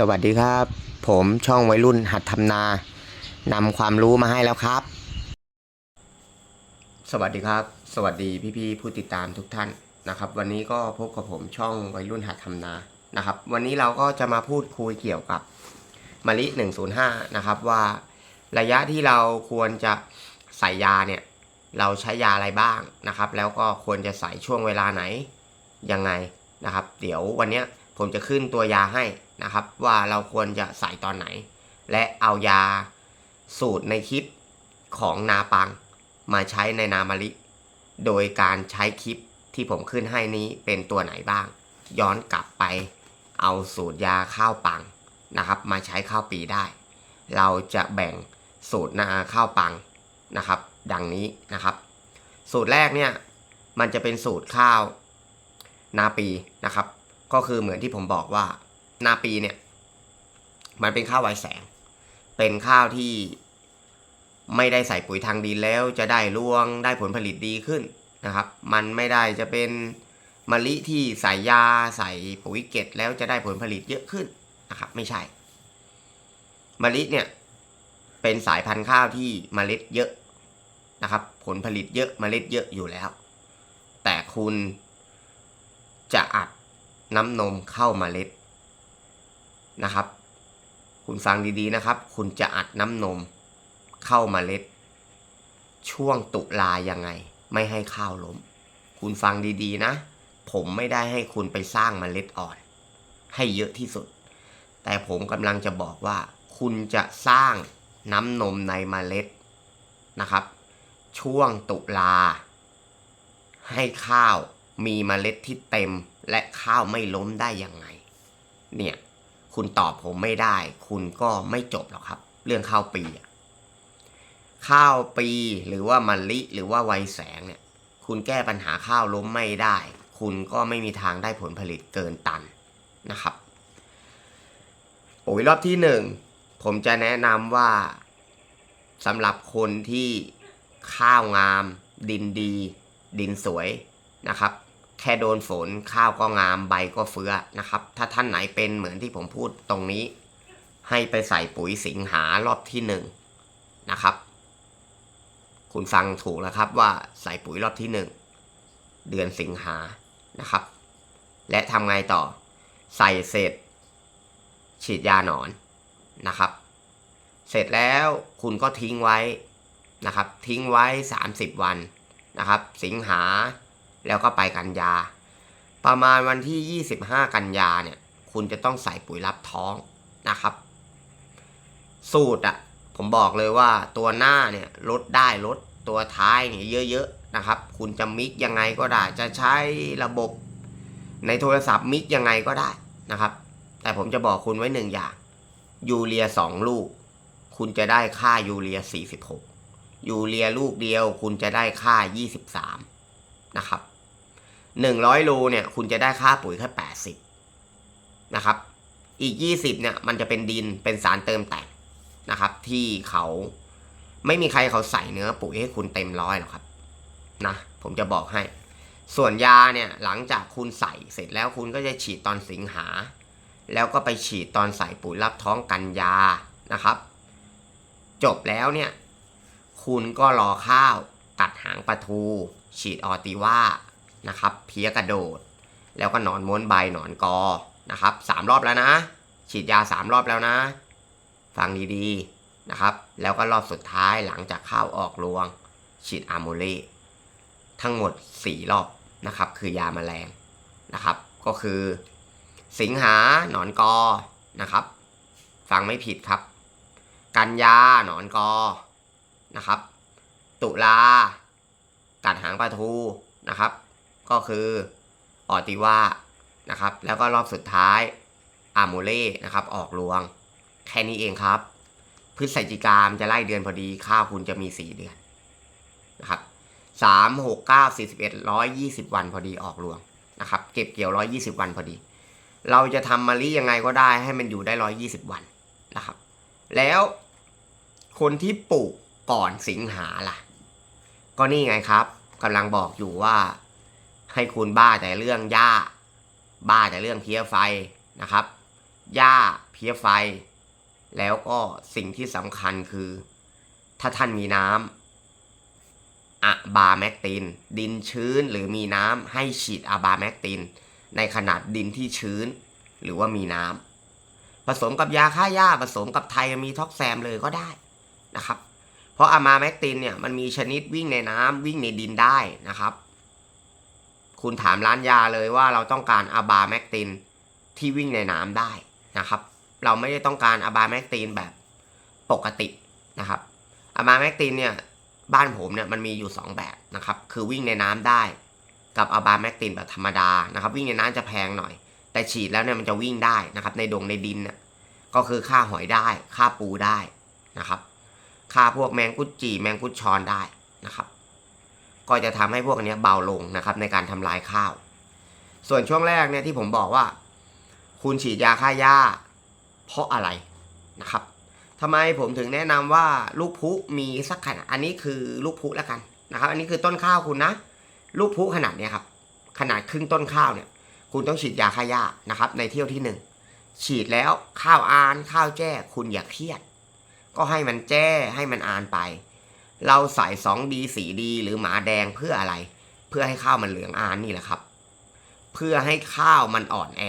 สวัสดีครับ ผมช่องวัยรุ่นหัดทำนานำความรู้มาให้แล้วครับ สวัสดีครับ สวัสดีพี่ๆผู้ติดตามทุกท่านนะครับ วันนี้ก็พบกับผมช่องวัยรุ่นหัดทำนานะครับ วันนี้เราก็จะมาพูดคุยเกี่ยวกับมะลิ 105 นะครับว่าระยะที่เราควรจะใส่ยาเนี่ย เราใช้ยาอะไรบ้างนะครับ แล้วก็ควรจะใส่ช่วงเวลาไหนยังไงนะครับ เดี๋ยววันนี้ผมจะขึ้นตัวยาให้ นะครับ ว่าเราควรจะใส่ตอนไหน และเอายาสูตรในคลิปของนาปัง มาใช้ในนามะลิโดยการใช้คลิปที่ผมขึ้นให้นี้เป็นตัวไหนบ้าง ย้อนกลับไปเอาสูตรยาข้าวปังนะครับ มาใช้ข้าวปีได้ เราจะแบ่งสูตรนาข้าวปังนะครับ ดังนี้นะครับ สูตรแรกเนี่ยมันจะเป็นสูตรข้าวนาปีนะครับ ก็คือเหมือนที่ผมบอกว่า นาปีเนี่ย มันเป็นข้าวไวแสง เป็นข้าวที่ไม่ได้ใส่ปุ๋ยทางดินแล้วจะได้รวงได้ผลผลิตดีขึ้นนะครับ มันไม่ได้จะเป็นมะลิที่ใส่ยาใส่ปุ๋ยเกตแล้วจะได้ผลผลิตเยอะขึ้นนะครับ ไม่ใช่มะลิเนี่ยเป็นสายพันธุ์ข้าวที่เมล็ดเยอะนะครับ ผลผลิตเยอะเมล็ดเยอะอยู่แล้ว แต่คุณจะอัดน้ำนมเข้าเมล็ด นะครับ คุณฟังดีๆนะครับ คุณจะอัดน้ำนมเข้าเมล็ด ช่วงตุลายังไง ไม่ให้ข้าวล้ม คุณฟังดีๆนะ ผมไม่ได้ให้คุณไปสร้างเมล็ดอ่อน ให้เยอะที่สุด แต่ผมกำลังจะบอกว่า คุณจะสร้างน้ำนมในเมล็ดนะครับ ช่วงตุลา ให้ข้าวมีเมล็ดที่เต็มและข้าวไม่ล้มได้ยังไง เนี่ย คุณตอบผมไม่ได้ คุณก็ไม่จบหรอกครับ เรื่องข้าวปีข้าวปีหรือว่ามะลิหรือว่าไวยแสงเนี่ย คุณแก้ปัญหาข้าวล้มไม่ได้ คุณก็ไม่มีทางได้ผลผลิตเกินตันนะครับปุ๋ยรอบที่หนึ่งผมจะแนะนำว่าสำหรับคนที่ข้าวงาม ดินดี ดินสวยนะครับ แค่โดนฝนข้าวก็งามใบก็เฟื้อนะครับ ถ้าท่านไหนเป็นเหมือนที่ผมพูดตรงนี้ ให้ไปใส่ปุ๋ยสิงหารอบที่หนึ่งนะครับ คุณฟังถูกแล้วครับว่าใส่ปุ๋ยรอบที่หนึ่งเดือนสิงหานะครับ และทำไงต่อ ใส่เสร็จ ฉีดยาหนอนนะครับ เสร็จแล้วคุณก็ทิ้งไว้นะครับ ทิ้งไว้ 30 วันนะครับ สิงหา แล้วก็ไปกันยา ประมาณวันที่ 25 กันยาเนี่ย คุณจะต้องใส่ปุ๋ยรับท้องนะครับ สูตรอะผมบอกเลยว่าตัวหน้าเนี่ยลดได้ลดตัวท้ายเนี่ยเยอะๆนะครับ คุณจะมิกยังไงก็ได้ จะใช้ระบบในโทรศัพท์มิกยังไงก็ได้นะครับ แต่ผมจะบอกคุณไว้หนึ่งอย่าง ยูเรียสองลูก คุณจะได้ค่ายูเรีย 46 ยูเรียลูกเดียว คุณจะได้ค่า 23 นะครับ 100โลเนี่ยคุณจะได้ค่าปุ๋ยแค่80นะครับอีก 20เนี่ยมันจะเป็นดินเป็นสารเติมแต่งนะครับ ที่เขาไม่มีใครเขาใส่เนื้อปุ๋ยให้คุณเต็มร้อยหรอกครับนะผมจะบอกให้ ส่วนยาเนี่ยหลังจากคุณใส่เสร็จแล้วคุณก็จะฉีดตอนสิงหา แล้วก็ไปฉีดตอนใส่ปุ๋ยรับท้องกันยานะครับ จบแล้วเนี่ยคุณก็รอข้าวตัดหางปลาทู ฉีดออติว่า นะครับ เพี้ยกระโดด แล้วก็หนอนม้วนใบหนอนกอนะครับสามรอบแล้วนะ ฉีดยาสามรอบแล้วนะ ฟังดีๆนะครับ แล้วก็รอบสุดท้ายหลังจากข้าวออกรวง ฉีดอะโมเลทั้งหมด 4 รอบนะครับ คือยาแมลงนะครับ ก็คือ สิงหาหนอนกอนะครับ ฟังไม่ผิดครับ กันยาหนอนกอนะครับ ตุลากัดหางปลาทูนะครับ ก็คือออติว่านะครับ แล้วก็รอบสุดท้ายอาโมเล่นะครับ ออกรวง แค่นี้เองครับ พฤศจิกามจะไล่เดือนพอดีข้าวคุณจะมีสี่เดือนนะครับสามหกเก้าสี่สิบเอ็ดร้อยยี่สิบวันพอดีออกรวงนะครับ เก็บเกี่ยวร้อยยี่สิบวันพอดี เราจะทำมะลิยังไงก็ได้ให้มันอยู่ได้ร้อยยี่สิบวันนะครับ แล้วคนที่ปลูกก่อนสิงหาล่ะ ก็นี่ไงครับกำลังบอกอยู่ว่า ให้คุณบ้าแต่เรื่องหญ้า บ้าแต่เรื่องเพี้ยไฟนะครับหญ้าเพี้ยไฟ แล้วก็สิ่งที่สำคัญคือ ถ้าท่านมีน้ำอะบาแมกติน ดินชื้นหรือมีน้ำให้ฉีดอะบาแมกติน ในขนาดดินที่ชื้น หรือว่ามีน้ำผสมกับยาฆ่าหญ้าผสมกับไทมีท็อกแซมเลยก็ได้นะครับ เพราะอะมาแมกตินเนี่ยมันมีชนิดวิ่งในน้ำวิ่งในดินได้นะครับ คุณถามร้านยาเลยว่าเราต้องการอะบาแมกตินที่วิ่งในน้ำได้นะครับ เราไม่ได้ต้องการอะบาแมกตินแบบปกตินะครับอะบาแมกตินเนี่ยบ้านผมเนี่ยมันมีอยู่ 2 แบบนะครับคือวิ่งในน้ำได้ กับอะบาแมกตินแบบธรรมดานะครับ วิ่งในน้ำจะแพงหน่อย แต่ฉีดแล้วเนี่ยมันจะวิ่งได้นะครับ ในดงในดินเนี่ยก็คือฆ่าหอยได้ฆ่าปูได้นะครับฆ่าพวกแมงกุดจีแมงกุดชอนได้นะครับ ก็จะทำให้พวกนี้เบาลงนะครับในการทำลายข้าว ส่วนช่วงแรกเนี่ยที่ผมบอกว่า คุณฉีดยาฆ่าหญ้า เพราะอะไรนะครับทำไมผมถึงแนะนำว่าลูกพุมีสักขนาดอันนี้คือลูกพุแล้วกันนะครับ อันนี้คือต้นข้าวคุณนะ ลูกพุขนาดเนี้ยครับ ขนาดครึ่งต้นข้าวเนี่ย คุณต้องฉีดยาฆ่าหญ้านะครับ ในเที่ยวที่หนึ่งฉีดแล้วข้าวอานข้าวแจ้ คุณอย่าเครียด ก็ให้มันแจ้ให้มันอานไป เราใส่สองดีสีดีหรือหมาแดงเพื่ออะไร เพื่อให้ข้าวมันเหลืองอานนี่แหละครับ เพื่อให้ข้าวมันอ่อนแอ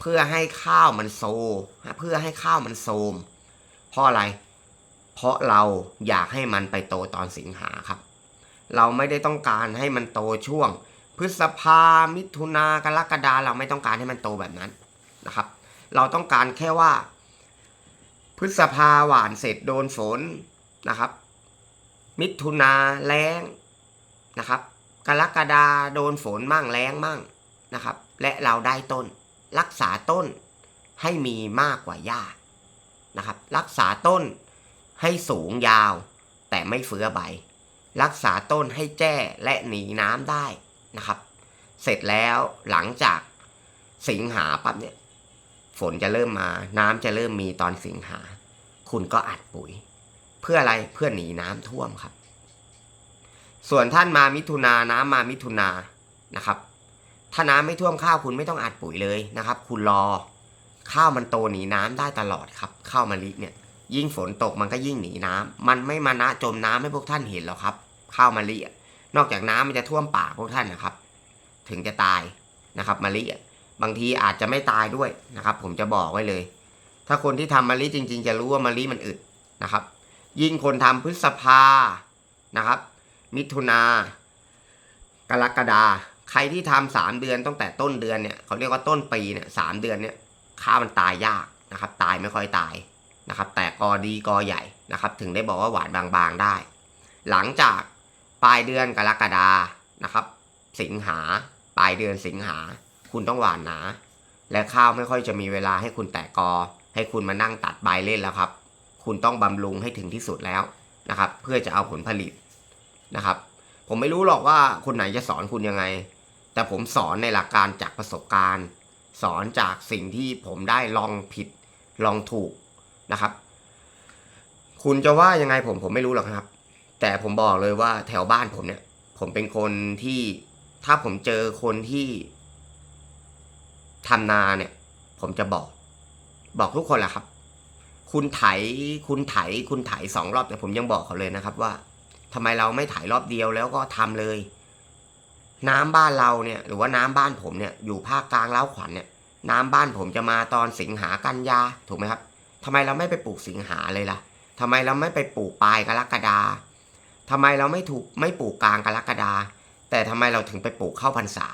เพื่อให้ข้าวมันโซ เพื่อให้ข้าวมันโซม เพราะอะไร เพราะเราอยากให้มันไปโตตอนสิงหาครับ เราไม่ได้ต้องการให้มันโตช่วง พฤษภา มิถุนากรกฎาเราไม่ต้องการให้มันโตแบบนั้นนะครับ เราต้องการแค่ว่า พฤษภาหวานเสร็จโดนฝนนะครับ มิถุนาแล้งนะครับ กรกฎาโดนฝนมั่งแล้งมั่งนะครับ และเราได้ต้น รักษาต้นให้มีมากกว่าหญ้านะครับ รักษาต้นให้สูงยาว แต่ไม่เฟื้อใบ รักษาต้นให้แจ้และหนีน้ำได้นะครับ เสร็จแล้วหลังจากสิงหาปั๊บเนี่ยฝนจะเริ่มมา น้ำจะเริ่มมีตอนสิงหา คุณก็อัดปุ๋ย พื่ออะไรเพื่อหนีน้ำท่วมครับ ส่วนท่านมามิถุนาน้ำมามิถุนานะครับ ถ้าน้ำไม่ท่วมข้าวคุณไม่ต้องอัดปุ๋ยเลยนะครับ คุณรอข้าวมันโตหนีน้ำได้ตลอดครับข้าวมะลิเนี่ย ยิ่งฝนตกมันก็ยิ่งหนีน้ำมันไม่มานะจมน้ำให้พวกท่านเห็นหรอกครับ ข้าวมะลินอกจากน้ำมันจะท่วมปากพวกท่านนะครับ ถึงจะตายนะครับมะลิบางทีอาจจะไม่ตายด้วยนะครับ ผมจะบอกไว้เลย ถ้าคนที่ทำมะลิจริง ๆ จะรู้ว่ามะลิมันอึดนะครับ ยิ่งคนทำพฤษภานะครับ มิถุนากรกฎาใครที่ทำสามเดือนตั้งแต่ต้นเดือนเนี่ยเขาเรียกว่าต้นปีเนี่ยสามเดือนเนี่ยข้าวมันตายยากนะครับ ตายไม่ค่อยตายนะครับ แต่กอดีกอใหญ่นะครับ ถึงได้บอกว่าหวานบางๆได้ หลังจากปลายเดือนกรกฎานะครับ สิงหาปลายเดือนสิงหา คุณต้องหวานหนา และข้าวไม่ค่อยจะมีเวลาให้คุณแตกกอ ให้คุณมานั่งตัดใบเล่นแล้วครับ คุณต้องบำรุงให้ถึงที่สุดแล้วนะครับ เพื่อจะเอาผลผลิตนะครับ ผมไม่รู้หรอกว่าคนไหนจะสอนคุณยังไง แต่ผมสอนในหลักการจากประสบการณ์ สอนจากสิ่งที่ผมได้ลองผิดลองถูกนะครับ คุณจะว่ายังไงผมผมไม่รู้หรอกครับ แต่ผมบอกเลยว่าแถวบ้านผมเนี่ย ผมเป็นคนที่ถ้าผมเจอคนที่ทำนาเนี่ย ผมจะบอก บอกทุกคนแหละครับ คุณไถคุณไถคุณไถสองรอบแต่ผมยังบอกเขาเลยนะครับว่าทำไมเราไม่ไถรอบเดียวแล้วก็ทำเลย น้ำบ้านเราเนี่ย หรือว่าน้ำบ้านผมเนี่ยอยู่ภาคกลางเล้าวขวัญเนี่ย น้ำบ้านผมจะมาตอนสิงหากันยาถูกไหมครับทำไมเราไม่ไปปลูกสิงหาเลยล่ะทำไมเราไม่ไปปลูกปลายกรกฎาทำไมเราไม่ถูกไม่ปลูกกลางกรกฎาแต่ทำไมเราถึงไปปลูกเข้าพรรษา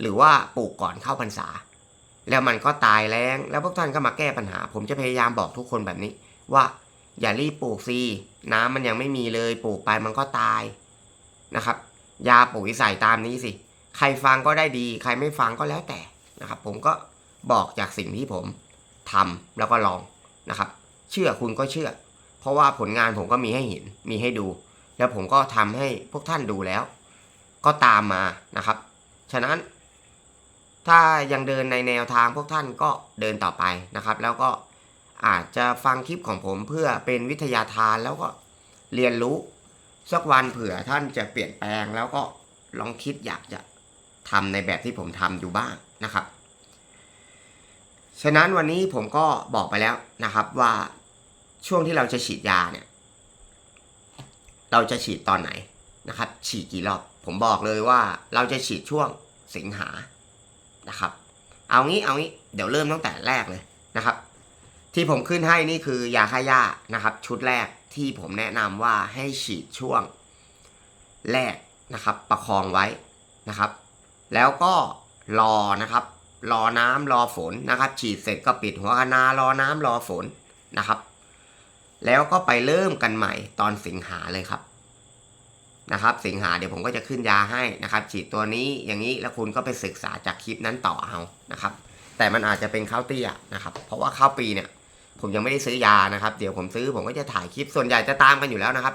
หรือว่าปลูกก่อนเข้าพรรษา แล้วมันก็ตายแรงแล้วพวกท่านก็มาแก้ปัญหา ผมจะพยายามบอกทุกคนแบบนี้ ว่าอย่ารีบปลูกสิน้ำมันยังไม่มีเลยปลูกไปมันก็ตายนะครับ ยาปุ๋ยใส่ตามนี้สิ ใครฟังก็ได้ดี ใครไม่ฟังก็แล้วแต่นะครับ ผมก็บอกจากสิ่งที่ผมทำแล้วก็ลองนะครับ เชื่อคุณก็เชื่อ เพราะว่าผลงานผมก็มีให้เห็นมีให้ดู แล้วผมก็ทำให้พวกท่านดูแล้ว ก็ตามมานะครับ ฉะนั้น ถ้ายังเดินในแนวทางพวกท่านก็เดินต่อไปนะครับ แล้วก็อาจจะฟังคลิปของผมเพื่อเป็นวิทยาทานแล้วก็เรียนรู้สักวันเผื่อท่านจะเปลี่ยนแปลงแล้วก็ลองคิดอยากจะทำในแบบที่ผมทำอยู่บ้างนะครับ ฉะนั้นวันนี้ผมก็บอกไปแล้วนะครับว่าช่วงที่เราจะฉีดยาเนี่ย เราจะฉีดตอนไหนนะครับ ฉีดกี่รอบ ผมบอกเลยว่าเราจะฉีดช่วงสิงหา นะครับ เอางี้เอางี้เดี๋ยวเริ่มตั้งแต่แรกเลยนะครับ ที่ผมขึ้นให้นี่คือยาฆ่าหญ้านะครับ ชุดแรกที่ผมแนะนำว่าให้ฉีดช่วงแรกนะครับ ประคองไว้นะครับ แล้วก็รอนะครับ รอน้ำรอฝนนะครับ ฉีดเสร็จก็ปิดหัวคะนารอน้ำรอฝนนะครับ แล้วก็ไปเริ่มกันใหม่ตอนสิงหาเลยครับ นะครับสิงหาเดี๋ยวผมก็จะขึ้นยาให้นะครับ ฉีดตัวนี้อย่างนี้แล้วคุณก็ไปศึกษาจากคลิปนั้นต่อเอานะครับ แต่มันอาจจะเป็นข้าวเตี้ยนะครับ เพราะว่าข้าวปีเนี่ย ผมยังไม่ได้ซื้อยานะครับ เดี๋ยวผมซื้อผมก็จะถ่ายคลิปส่วนใหญ่จะตามกันอยู่แล้วนะครับ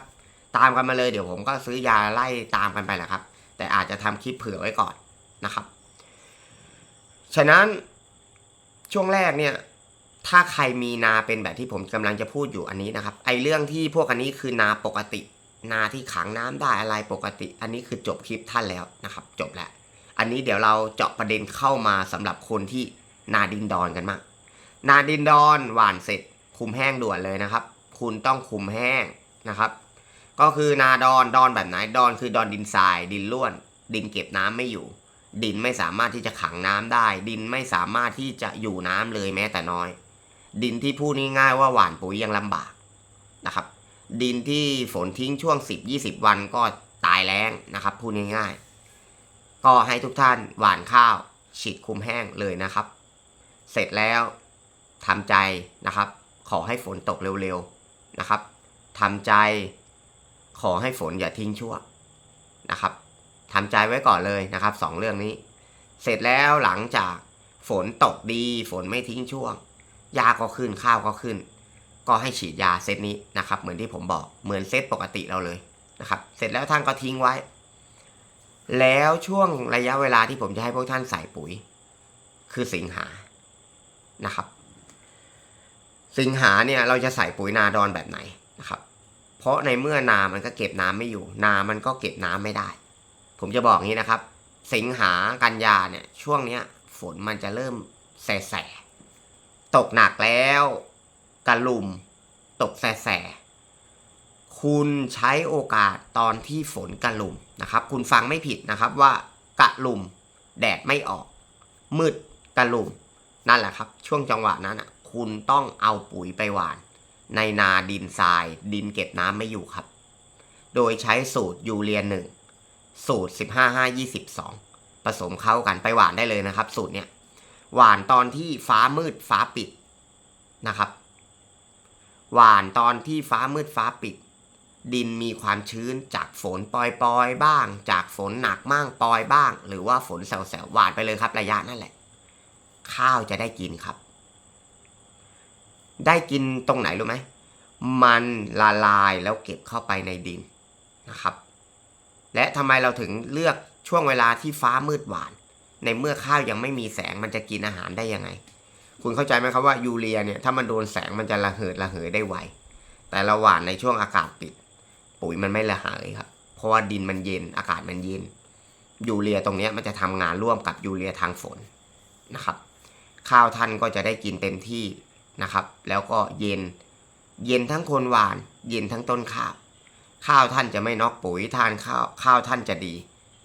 ตามกันมาเลยเดี๋ยวผมก็ซื้อยาไล่ตามกันไปแหละครับ แต่อาจจะทำคลิปเผื่อไว้ก่อนนะครับ ฉะนั้นช่วงแรกเนี่ยถ้าใครมีนาเป็นแบบที่ผมกำลังจะพูดอยู่อันนี้นะครับ ไอเรื่องที่พวกอันนี้คือนาปกติ นาที่ขังน้ำได้อะไรปกติ อันนี้คือจบคลิปท่านแล้วนะครับ จบแล้ว อันนี้เดี๋ยวเราเจาะประเด็นเข้ามาสำหรับคนที่นาดินดอนกันมากนาดินดอนหวานเสร็จคุมแห้งด่วนเลยนะครับ คุณต้องคุมแห้งนะครับ ก็คือนาดอนดอนแบบไหนดอนคือดอนดินทราย ดินล้วน ดินเก็บน้ำไม่อยู่ ดินไม่สามารถที่จะขังน้ำได้ ดินไม่สามารถที่จะอยู่น้ำเลยแม้แต่น้อย ดินที่พูดง่ายๆว่าหว่านปุ๋ยยังลำบากนะครับ ดินที่ฝนทิ้งช่วง 10-20 วันก็ตายแล้งนะครับพูดง่ายๆ ก็ให้ทุกท่านหว่านข้าวฉีดคุมแห้งเลยนะครับ เสร็จแล้วทำใจนะครับ ขอให้ฝนตกเร็วๆนะครับทำใจขอให้ฝนอย่าทิ้งช่วงนะครับทำใจไว้ก่อนเลยนะครับสองเรื่องนี้ เสร็จแล้วหลังจากฝนตกดี ฝนไม่ทิ้งช่วงยาก็ขึ้นข้าวก็ขึ้น ก็ให้ฉีดยาเซตนี้นะครับ เหมือนที่ผมบอกเหมือนเซตปกติเราเลยนะครับ เสร็จแล้วท่านก็ทิ้งไว้ แล้วช่วงระยะเวลาที่ผมจะให้พวกท่านใส่ปุ๋ย คือสิงหานะครับ สิงหาเนี่ยเราจะใส่ปุ๋ยนาดอนแบบไหนนะครับ เพราะในเมื่อนามันก็เก็บน้ำไม่อยู่ นามันก็เก็บน้ำไม่ได้ ผมจะบอกงี้นะครับ สิงหากันยาเนี่ยช่วงเนี้ยฝนมันจะเริ่มแสแสตกหนักแล้ว กระลุม ตกแสแสคุณใช้โอกาสตอนที่ฝนกระลุมนะครับ คุณฟังไม่ผิดนะครับว่ากระลุม แดดไม่ออก มืดกระลุม นั่นแหละครับ ช่วงจังหวะนั้นอะ คุณต้องเอาปุ๋ยไปหว่าน ในนาดินทราย ดินเก็บน้ำไม่อยู่ครับ โดยใช้สูตรยูเรียหนึ่งสูตร 15 5 22ผสมเข้ากันไปหวานได้เลยนะครับ สูตรเนี้ยหวานตอนที่ฟ้ามืดฟ้าปิดนะครับ หวานตอนที่ฟ้ามืดฟ้าปิด ดินมีความชื้นจากฝนปล่อยๆบ้าง จากฝนหนักมั่งปล่อยบ้าง หรือว่าฝนแซวๆหวานไปเลยครับระยะนั่นแหละ ข้าวจะได้กินครับ ได้กินตรงไหนรู้ไหมมันละลายแล้วเก็บเข้าไปในดินนะครับ และทำไมเราถึงเลือกช่วงเวลาที่ฟ้ามืดหวาน ในเมื่อข้าวยังไม่มีแสงมันจะกินอาหารได้ยังไง คุณเข้าใจไหมครับว่ายูเรียเนี่ยถ้ามันโดนแสงมันจะระเหิดระเหยได้ไวแต่ระหว่างในช่วงอากาศปิด ปุ๋ยมันไม่ระเหยครับ เพราะว่าดินมันเย็นอากาศมันเย็นยูเรียตรงนี้มันจะทำงานร่วมกับยูเรียทางฝนนะครับ ข้าวท่านก็จะได้กินเต็มที่นะครับ แล้วก็เย็นเย็นทั้งคนหวาน เย็นทั้งต้นข้าวข้าวท่านจะไม่นอกปุ๋ยทานข้าวข้าวท่านจะดี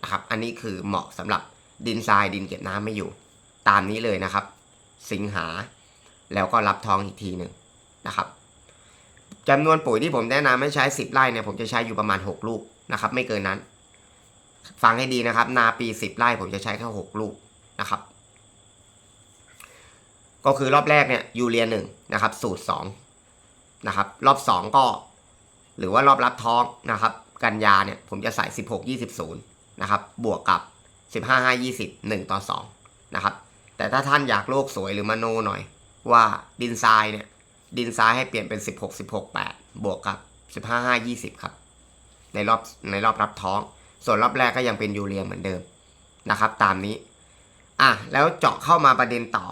นะครับ อันนี้คือเหมาะสำหรับดินทรายดินเก็บน้ำไม่อยู่ ตามนี้เลยนะครับ สิงหา แล้วก็รับทองอีกทีหนึ่งนะครับจำนวนปุ๋ยที่ผมแนะนำให้ใช้ 10 ไร่เนี่ยผมจะใช้อยู่ประมาณ 6 ลูกนะครับ ไม่เกินนั้น ฟังให้ดีนะครับ นาปี 10 ไร่ผมจะใช้แค่6ลูกนะครับ ก็คือรอบแรกเนี่ยยูเรียหนึ่งนะครับ สูตร2นะครับ รอบ 2 ก็ หรือว่ารอบรับท้องนะครับ กันยาเนี่ยผมจะใส่ 16 20 0นะครับ บวกกับ 15 5 20 1 ต่อ2นะครับ แต่ถ้าท่านอยากโลกสวยหรือมโนหน่อย ว่าดินทรายเนี่ย ดินทรายให้เปลี่ยนเป็น 16 16 8 บวกกับ 15 5 20 ครับ ในรอบในรอบรับท้อง ส่วนรอบแรกก็ยังเป็นยูเรียเหมือนเดิมนะครับ ตามนี้ อะ แล้วเจาะเข้ามาประเด็นต่อ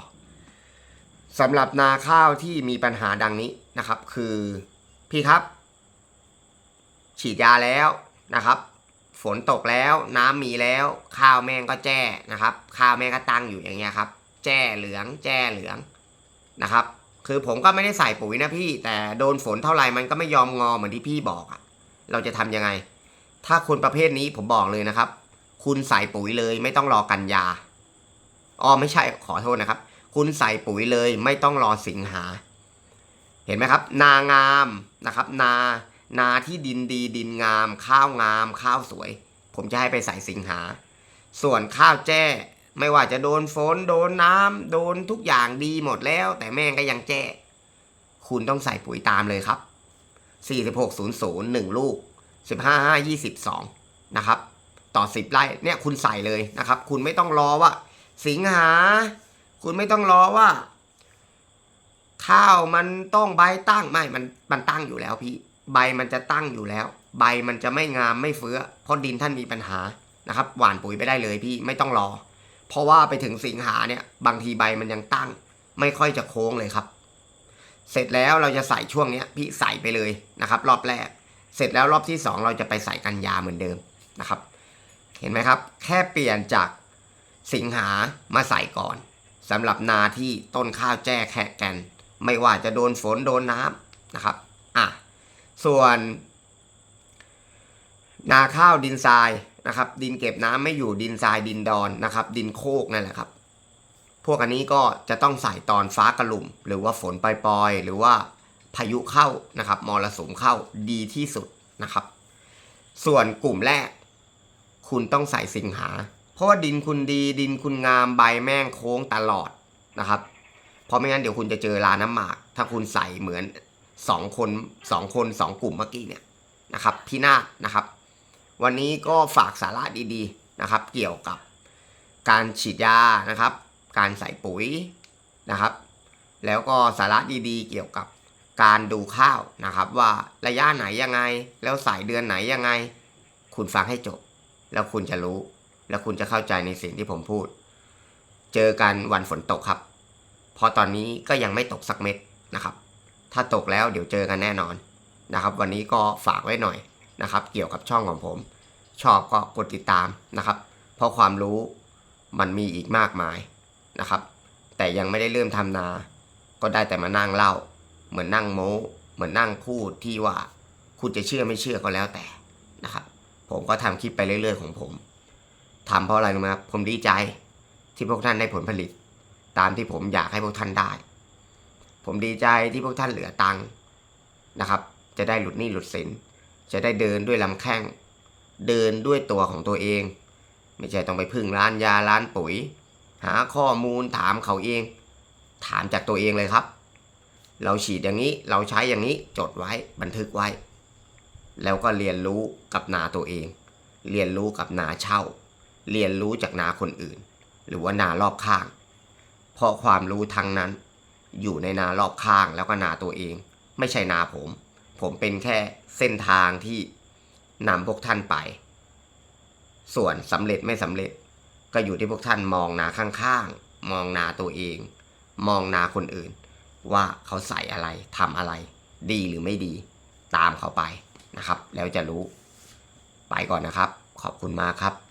สำหรับนาข้าวที่มีปัญหาดังนี้นะครับ คือพี่ครับ ฉีดยาแล้วนะครับ ฝนตกแล้ว น้ำมีแล้ว ข้าวแม่งก็แจ้นะครับ ข้าวแม่งก็ตั้งอยู่อย่างเงี้ยครับ แจ้เหลือง แจ้เหลืองนะครับ คือผมก็ไม่ได้ใส่ปุ๋ยนะพี่ แต่โดนฝนเท่าไหร่มันก็ไม่ยอมงอเหมือนที่พี่บอกอะเราจะทำยังไง ถ้าคนประเภทนี้ผมบอกเลยนะครับ คุณใส่ปุ๋ยเลยไม่ต้องรอกันยาอ๋อไม่ใช่ขอโทษนะครับ คุณใส่ปุ๋ยเลยไม่ต้องรอสิงหา เห็นไหมครับ นางามนะครับ นานาที่ดินดีดินงาม ข้าวงาม ข้าวสวย ผมจะให้ไปใส่สิงหา ส่วนข้าวแจ้ ไม่ว่าจะโดนฝนโดนน้ำโดนทุกอย่างดีหมดแล้ว แต่แม่งก็ยังแจ้ คุณต้องใส่ปุ๋ยตามเลยครับ 4600 1 ลูก 15 5 22 นะครับ ต่อ 10 ไร่เนี่ยคุณใส่เลยนะครับ คุณไม่ต้องรอว่า สิงหา คุณไม่ต้องรอว่า ข้าวมันต้องใบตั้งไม่มันมันตั้งอยู่แล้วพี่ ใบมันจะตั้งอยู่แล้ว ใบมันจะไม่งามไม่เฟื้อเพราะดินท่านมีปัญหานะครับ หว่านปุ๋ยไปได้เลยพี่ไม่ต้องรอ เพราะว่าไปถึงสิงหาเนี่ยบางทีใบมันยังตั้ง ไม่ค่อยจะโค้งเลยครับ เสร็จแล้วเราจะใส่ช่วงเนี้ยพี่ใส่ไปเลยนะครับ รอบแรก เสร็จแล้วรอบที่สองเราจะไปใส่กันยาเหมือนเดิมนะครับ เห็นไหมครับ แค่เปลี่ยนจากสิงหามาใส่ก่อนสำหรับนาที่ต้นข้าวแจ้แคะแกน ไม่ว่าจะโดนฝนโดนน้ำนะครับอะส่วน นาข้าวดินทราย นะครับ ดินเก็บน้ำไม่อยู่ดินทรายดินดอนนะครับ ดินโคกนั่นแหละครับ พวกอันนี้ก็จะต้องใส่ตอนฟ้ากระหลุ่ม หรือว่าฝนปล่อยๆ หรือว่าพายุเข้านะครับมรสุมเข้าดีที่สุดนะครับ ส่วนกลุ่มแรก คุณต้องใส่สิงหา เพราะว่าดินคุณดี ดินคุณงามใบแม่งโค้งตลอดนะครับเพราะไม่งั้นเดี๋ยวคุณจะเจอลาน้ำหมาก ถ้าคุณใส่เหมือนสองคนสองคนสองกลุ่มเมื่อกี้เนี่ยนะครับพี่นาศนะครับ วันนี้ก็ฝากสาระดีๆนะครับ เกี่ยวกับการฉีดยานะครับ การใส่ปุ๋ยนะครับ แล้วก็สาระดีๆ เกี่ยวกับการดูข้าวนะครับ ว่าระยะไหนยังไง แล้วใส่เดือนไหนยังไง คุณฟังให้จบ แล้วคุณจะรู้ แล้วคุณจะเข้าใจในสิ่งที่ผมพูด เจอกันวันฝนตกครับเพราะตอนนี้ก็ยังไม่ตกสักเม็ดนะครับ ถ้าตกแล้วเดี๋ยวเจอกันแน่นอนนะครับ วันนี้ก็ฝากไว้หน่อย นะครับ เกี่ยวกับช่องของผม ชอบก็กดติดตามนะครับ เพราะความรู้มันมีอีกมากมายนะครับ แต่ยังไม่ได้เริ่มทำนา ก็ได้แต่มานั่งเล่า เหมือนนั่งโม้เหมือนนั่งพูดที่ว่าคุณจะเชื่อไม่เชื่อก็แล้วแต่นะครับ ผมก็ทำคลิปไปเรื่อย ๆ ของผมทำเพราะอะไรรู้ไหมครับผมดีใจที่พวกท่านได้ผลผลิต ตามที่ผมอยากให้พวกท่านได้ ผมดีใจที่พวกท่านเหลือตังค์นะครับ จะได้หลุดหนี้หลุดสิน จะได้เดินด้วยลำแข้ง เดินด้วยตัวของตัวเอง ไม่ใช่ต้องไปพึ่งร้านยาร้านปุ๋ย หาข้อมูลถามเขาเอง ถามจากตัวเองเลยครับ เราฉีดอย่างนี้เราใช้อย่างนี้จดไว้บันทึกไว้ แล้วก็เรียนรู้กับนาตัวเอง เรียนรู้กับนาเช่า เรียนรู้จากนาคนอื่น หรือว่านารอบข้างเพราะความรู้ทั้งนั้น อยู่ในนารอบข้างแล้วก็นาตัวเอง ไม่ใช่นาผม ผมเป็นแค่เส้นทางที่นำพวกท่านไป ส่วนสำเร็จไม่สำเร็จ ก็อยู่ที่พวกท่านมองนาข้างๆ มองนาตัวเอง มองนาคนอื่น ว่าเขาใส่อะไรทำอะไร ดีหรือไม่ดี ตามเขาไปนะครับ แล้วจะรู้ ไปก่อนนะครับ ขอบคุณมากครับ